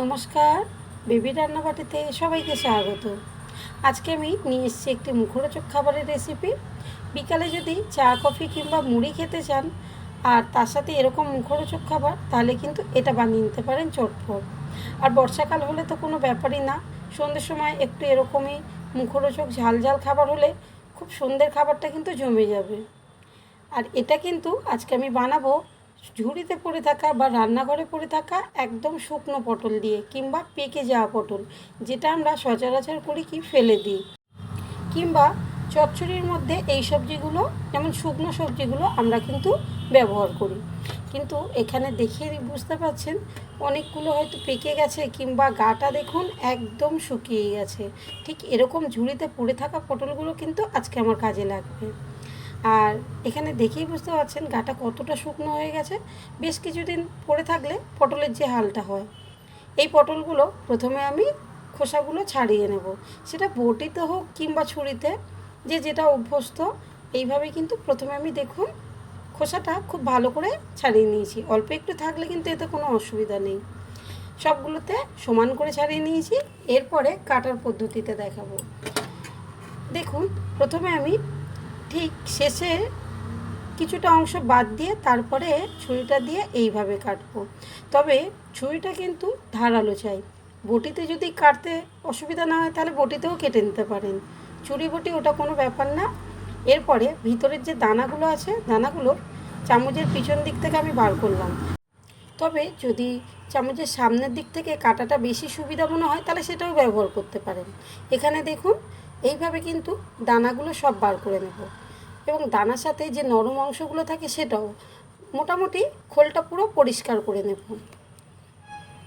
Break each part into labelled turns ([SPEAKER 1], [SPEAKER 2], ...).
[SPEAKER 1] নমস্কার। বেবি রান্নাবাটিতে সবাইকে স্বাগত। আজকে আমি নিয়ে এসেছি একটি মুখরোচক খাবারের রেসিপি বিকালে যদি চা, কফি কিংবা মুড়ি খেতে চান আর তার সাথে এরকম মুখরোচক খাবার, তাহলে কিন্তু এটা বানিয়ে নিতে পারেন চটপট। আর বর্ষাকাল হলে তো কোনো ব্যাপারই না। সন্ধ্যের সময় একটু এরকমই মুখরোচক ঝাল ঝাল খাবার হলে খুব সন্ধ্যের খাবারটা কিন্তু জমে যাবে। আর এটা কিন্তু আজকে আমি বানাবো ঝুড়িতে পড়ে থাকা বা রান্নাঘরে পড়ে থাকা একদম শুকনো পটল দিয়ে কিংবা পেকে যাওয়া পটল, যেটা আমরা সচরাচর করি কি ফেলে দিই কিংবা চচ্চড়ির মধ্যে এই সবজিগুলো, যেমন শুকনো সবজিগুলো আমরা কিন্তু ব্যবহার করি। কিন্তু এখানে দেখে বুঝতে পারছেন, অনেকগুলো হয়তো পেকে গেছে কিংবা গাটা দেখুন একদম শুকিয়ে গেছে। ঠিক এরকম ঝুড়িতে পড়ে থাকা পটলগুলো কিন্তু আজকে আমার কাজে লাগবে। আর এখানে দেখেই বুঝতে পারছেন গাটা কতটা শুকনো হয়ে গেছে। বেশ কিছুদিন পরে থাকলে পটলের যে হালটা হয়। এই পটলগুলো প্রথমে আমি খোসাগুলো ছাড়িয়ে নেব। সেটা বটিতে হোক কিংবা ছুরিতে, যে যেটা অভ্যস্ত, এইভাবে কিন্তু প্রথমে আমি দেখুন খোসাটা খুব ভালো করে ছাড়িয়ে নিয়েছি। অল্প একটু থাকলে কিন্তু এতে কোনো অসুবিধা নেই। সবগুলোতে সমান করে ছাড়িয়ে নিয়েছি। এরপরে কাটার পদ্ধতিতে দেখাবো। দেখুন, প্রথমে আমি ঠিক শেষে কিছুটা অংশ বাদ দিয়ে তারপরে ছুরিটা দিয়ে এইভাবে কাটবো। তবে ছুরিটা কিন্তু ধারালো চাই। বটিতে যদি কাটতে অসুবিধা না হয়, তাহলে বটিতেও কেটে নিতে পারেন। ছুরি বটি ওটা কোনো ব্যাপার না। এরপরে ভিতরের যে দানাগুলো আছে দানাগুলো চামচের পিছন দিক থেকে আমি বার করলাম। তবে যদি চামচের সামনের দিক থেকে কাটাটা বেশি সুবিধা মনে হয়, তাহলে সেটাও ব্যবহার করতে পারেন। এখানে দেখুন এইভাবে কিন্তু দানাগুলো সব বার করে নেব। এবং দানার সাথে যে নরম অংশগুলো থাকে সেটাও মোটামুটি খোলটা পুরো পরিষ্কার করে নেব।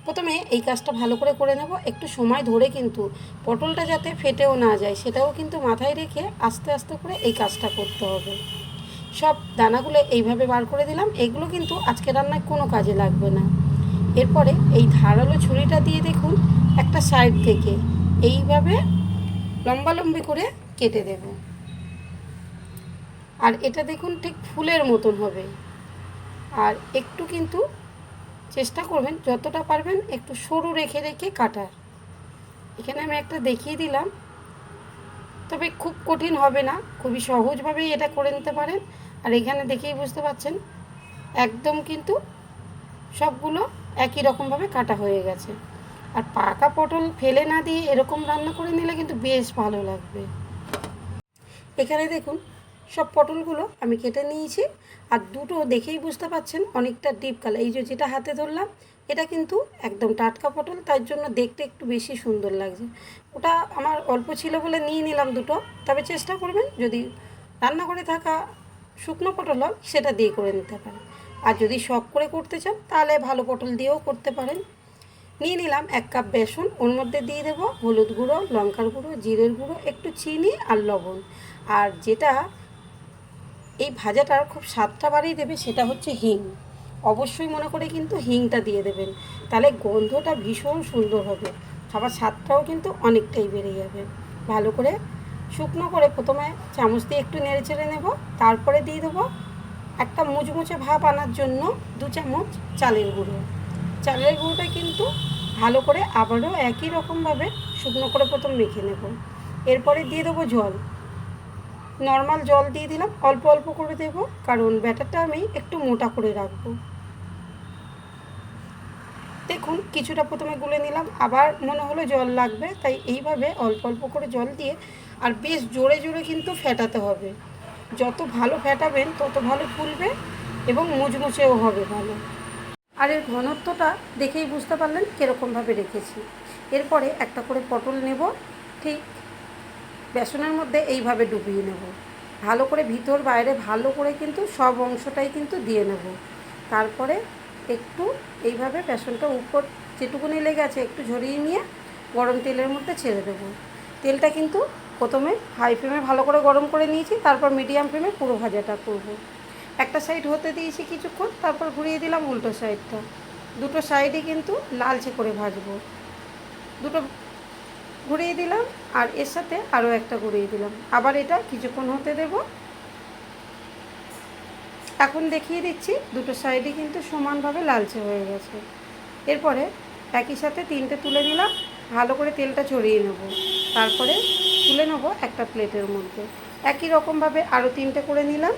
[SPEAKER 1] প্রথমে এই কাজটা ভালো করে করে নেব। একটু সময় ধরে কিন্তু পটলটা যাতে ফেটেও না যায় সেটাও কিন্তু মাথায় রেখে আস্তে আস্তে করে এই কাজটা করতে হবে। সব দানাগুলো এইভাবে বার করে দিলাম। এগুলো কিন্তু আজকে রান্নায় কোনো কাজে লাগবে না। এরপরে এই ধারালো ছুরিটা দিয়ে দেখুন একটা সাইড থেকে। এইভাবে লম্বালম্বি করে কেটে দেব। আর এটা দেখুন ঠিক ফুলের মতন হবে। আর একটু কিন্তু চেষ্টা করবেন, যতটা পারবেন একটু সরু রেখে রেখে কাটার। এখানে আমি একটা দেখিয়ে দিলাম। তবে খুব কঠিন হবে না, খুবই সহজভাবেই এটা করে নিতে পারেন। আর এখানে দেখেই বুঝতে পারছেন একদম কিন্তু সবগুলো একই রকমভাবে কাটা হয়ে গেছে। আর পাকা পটল ফেলে না দিয়ে এরকম রান্না করে নিলে কিন্তু বেশ ভালো লাগবে। এখানে দেখুন, সব পটলগুলো আমি কেটে নিয়েছি আর দুটো দেখেই বুঝতে পাচ্ছেন অনেকটা ডিপ কালার। এই যে যেটা হাতে ধরলাম, এটা কিন্তু একদম টাটকা পটল, তার জন্য দেখতে একটু বেশি সুন্দর লাগছে। ওটা আমার অল্প ছিল বলে নিয়ে নিলাম দুটো, তবে চেষ্টা করবেন যদি রান্না করে থাকা শুকনো পটল হয়, সেটা দিয়ে করে নিতে পারেন। আর যদি শখ করে করতে চান, তাহলে ভালো পটল দিয়েও করতে পারেন। নিয়ে নিলাম এক কাপ বেসন, ওর মধ্যে দিয়ে দেবো হলুদ গুঁড়ো, লঙ্কার গুঁড়ো, জিরের গুঁড়ো, একটু চিনি আর লবণ। আর যেটা এই ভাজাটার খুব স্বাদটা বাড়িয়ে দেবে সেটা হচ্ছে হিং। অবশ্যই মনে করে কিন্তু হিংটা দিয়ে দেবেন। তাহলে গন্ধটা ভীষণ সুন্দর হবে। খাবার স্বাদটাও কিন্তু অনেকটাই বেড়ে যাবে। ভালো করে শুকনো করে প্রথমে চামচ দিয়ে একটু নেড়ে চেড়ে নেব। তারপরে দিয়ে দেবো একটা মুচমুচে ভাব আনার জন্য দু চামচ চালের গুঁড়ো। চালের গুঁড়োটা কিন্তু ভালো করে আবারও একই রকমভাবে শুকনো করে প্রথম মেখে নেব। এরপরে দিয়ে দেবো জল। নর্মাল জল দিয়ে দিলাম, অল্প অল্প করে দেব, কারণ ব্যাটারটা আমি একটু মোটা করে রাখব। দেখুন, কিছুটা প্রথমে গুলে নিলাম, আবার মনে হলো জল লাগবে, তাই এইভাবে অল্প অল্প করে জল দিয়ে আর বেশ জোরে জোরে কিন্তু ফেটাতে হবে। যত ভালো ফেটাবেন, তত ভালো ফুলবে এবং মুচমুচেও হবে ভালো। আর এর ঘনত্বটা দেখেই বুঝতে পারলেন কীরকমভাবে রেখেছি। এরপরে একটা করে পটল নেব, ঠিক বেসনের মধ্যে এইভাবে ডুবিয়ে নেব। ভালো করে ভিতর বাইরে ভালো করে কিন্তু সব অংশটাই কিন্তু দিয়ে নেব। তারপরে একটু এইভাবে বেসনটা উপর যেটুকুনি লেগে আছে একটু ঝরিয়ে নিয়ে গরম তেলের মধ্যে ছেড়ে দেবো। তেলটা কিন্তু প্রথমে হাই ফ্লেমে ভালো করে গরম করে নিয়েছি, তারপর মিডিয়াম ফ্লেমে পুরো ভাজাটা করব। একটা সাইড হতে দিয়েছি কিছুক্ষণ, তারপর ঘুরিয়ে দিলাম উল্টো সাইডটা দুটো সাইডই কিন্তু লালচে করে ভাজবো। দুটো ঘুরিয়ে দিলাম, আর এর সাথে আরও একটা ঘুরিয়ে দিলাম। আবার এটা কিছুক্ষণ হতে দেব। এখন দেখিয়ে দিচ্ছি, দুটো সাইডই কিন্তু সমানভাবে লালচে হয়ে গেছে। এরপরে একই সাথে তিনটে তুলে নিলাম, ভালো করে তেলটা ছড়িয়ে নেব। তারপরে তুলে নেব একটা প্লেটের মধ্যে। একই রকমভাবে আরও তিনটে করে নিলাম।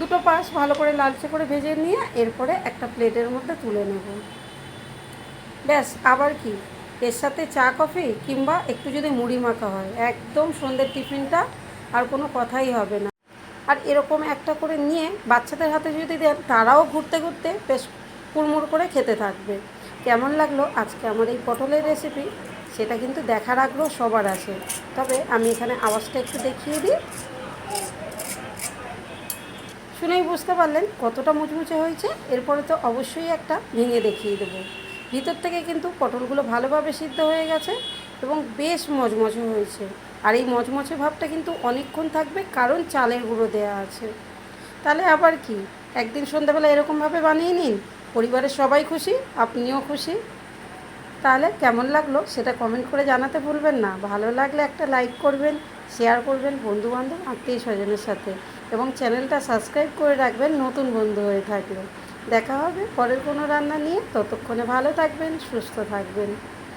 [SPEAKER 1] দুটো পাশ ভালো করে লালচে করে ভেজে নিয়ে এরপরে একটা প্লেটের মধ্যে তুলে নেব। ব্যাস, আবার কি? এর সাথে চা, কফি কিংবা একটু যদি মুড়ি মাখা হয়, একদম সন্ধ্যের টিফিনটা আর কোনো কথাই হবে না। আর এরকম একটা করে নিয়ে বাচ্চাদের হাতে যদি দেন, তারাও ঘুরতে ঘুরতে বেশ কুড়মুড় করে খেতে থাকবে। কেমন লাগল? আজকে আমার এই পটলের রেসিপি সেটা কিন্তু দেখার আগ্রহ সবার আছে। তবে আমি এখানে আওয়াজটা একটু দেখিয়ে দিই। শুনেই বুঝতে পারলেন কতটা মুচমুচে হয়েছে। এরপরে তো অবশ্যই একটা ভেঙে দেখিয়ে দেবো। ভিতর থেকে কিন্তু পটলগুলো ভালোভাবে সিদ্ধ হয়ে গেছে এবং বেশ মচমচে হয়েছে। আর এই মচমচে ভাবটা কিন্তু অনেকক্ষণ থাকবে, কারণ চালের গুঁড়ো দেওয়া আছে। তাহলে আবার কি? একদিন সন্ধ্যাবেলা এরকমভাবে বানিয়ে নিন, পরিবারের সবাই খুশি, আপনিও খুশি। তাহলে কেমন লাগল সেটা কমেন্ট করে জানাতে ভুলবেন না। ভালো লাগলে একটা লাইক করবেন শেয়ার করবেন বন্ধুবান্ধব আত্মীয় স্বজনের সাথে। এবং চ্যানেলটা সাবস্ক্রাইব করে রাখবেন নতুন বন্ধু হয়ে থাকলে। দেখা হবে পরের কোনো রান্না নিয়ে। ততক্ষণে ভালো থাকবেন, সুস্থ থাকবেন।